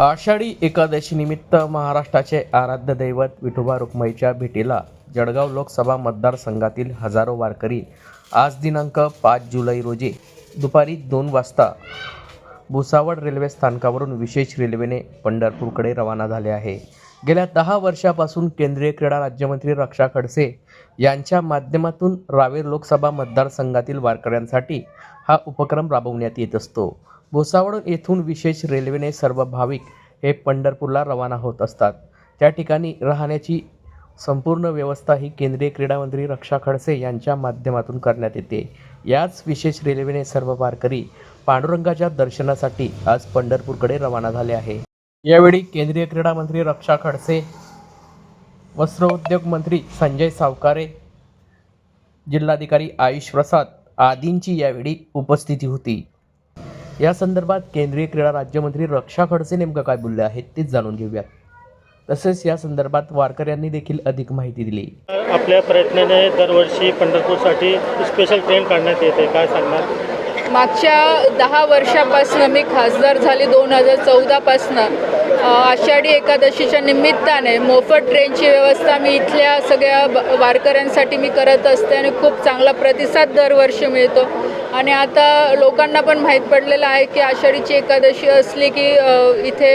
आषाढी एकादशी निमित्त महाराष्ट्राचे आराध्य दैवत विठोबा रुक्माईच्या भेटीला जळगाव लोकसभा मतदारसंघातील हजारो वारकरी आज दिनांक पाच जुलै रोजी दुपारी दोन वाजता भुसावळ रेल्वे स्थानकावरून विशेष रेल्वेने पंढरपूरकडे रवाना झाले आहे. गेल्या दहा वर्षापासून केंद्रीय क्रीडा राज्यमंत्री रक्षा खडसे यांच्या माध्यमातून रावेर लोकसभा मतदारसंघातील वारकऱ्यांसाठी हा उपक्रम राबवण्यात येत असतो. भुसावळ येथून विशेष रेल्वेने सर्व भाविक हे पंढरपूरला रवाना होत असतात. त्या ठिकाणी राहण्याची संपूर्ण व्यवस्था ही केंद्रीय क्रीडामंत्री रक्षा खडसे यांच्या माध्यमातून करण्यात येते. याच विशेष रेल्वेने सर्व वारकरी पांडुरंगाच्या दर्शनासाठी आज पंढरपूरकडे रवाना झाले आहे. यावेळी केंद्रीय क्रीडामंत्री रक्षा खडसे वस्त्रोद्योग मंत्री संजय सावकारे जिल्हाधिकारी आयुष प्रसाद आदींची यावेळी उपस्थिती होती. या संदर्भात केंद्रीय क्रीडा राज्यमंत्री रक्षा खडसे नेमकं काय बोलले आहेत तेच जाणून घेऊयात तसेच या संदर्भात वारकऱ्यांनी देखील अधिक माहिती दिली. आपल्या प्रयत्नाने दरवर्षी पंढरपूरसाठी स्पेशल ट्रेन काढण्यात येते. काय सांगणार? मागच्या दहा वर्षापासनं मी खासदार झाली. दोन हजार चौदापासनं आषाढी एकादशीच्या निमित्ताने मोफत ट्रेनची व्यवस्था मी इथल्या सगळ्या ब- वारकऱ्यांसाठी मी करत असते आणि खूप चांगला प्रतिसाद दरवर्षी मिळतो. आणि आता लोकांना पण माहीत पडलेलं आहे की आषाढीची एकादशी असली की इथे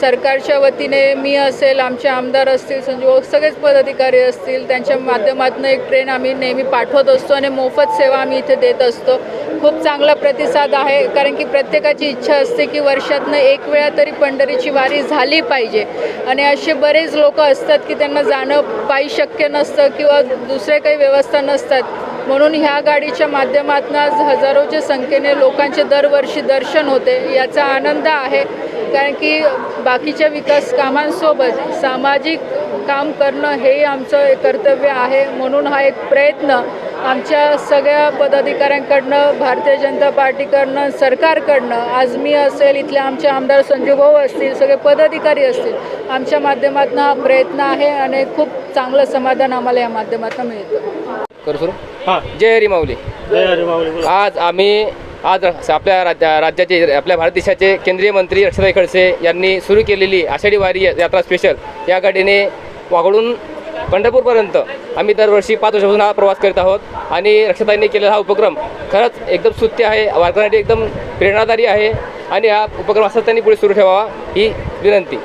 सरकारच्या वतीने मी असेल आमचे आमदार असतील संजीव सगळेच पदाधिकारी असतील त्यांच्या माध्यमातून एक ट्रेन आम्ही नेहमी पाठवत असतो आणि मोफत सेवा आम्ही इथे देत असतो. खूप चांगला प्रतिसाद आहे कारण की प्रत्येकाची इच्छा असते की वर्षातनं एक वेळा तरी पंढरीची वारी झाली पाहिजे. आणि असे बरेच लोक असतात की त्यांना जाणं पायी शक्य नसतं किंवा दुसरे काही व्यवस्था नसतात. म्हणून ह्या गाडीच्या माध्यमातून आज हजारोच्या संख्येने लोकांचे दरवर्षी दर्शन होते याचा आनंद आहे. कारण की बाकीच्या विकास कामांसोबत सामाजिक काम करणं हे आमचं एक कर्तव्य आहे. म्हणून हा एक प्रयत्न आमच्या सगळ्या पदाधिकाऱ्यांकडनं भारतीय जनता पार्टीकडनं सरकारकडनं आज मी असेल इथले आमचे आमदार संजू भाऊ असतील सगळे पदाधिकारी असतील आमच्या माध्यमातून हा प्रयत्न आहे आणि खूप चांगलं समाधान आम्हाला या माध्यमातून मिळतं. करू सुरू. हां. जय हरी माऊली. जय हरी माऊली बोला. आज आम्ही आज आपल्या राज्या राज्याचे आपल्या भारत देशाचे केंद्रीय मंत्री रक्षाताई खडसे यांनी सुरू केलेली आषाढी वारी यात्रा स्पेशल या गाडीने वागळून पंढरपूरपर्यंत आम्ही दरवर्षी पाच वर्षापासून हा प्रवास करीत आहोत. आणि रक्षाताईंनी केलेला हा उपक्रम खरंच एकदम स्तुत्य आहे वारकऱ्यांसाठी एकदम प्रेरणादायी आहे. आणि हा उपक्रम असाच त्यांनी पुढे सुरू ठेवावा ही विनंती.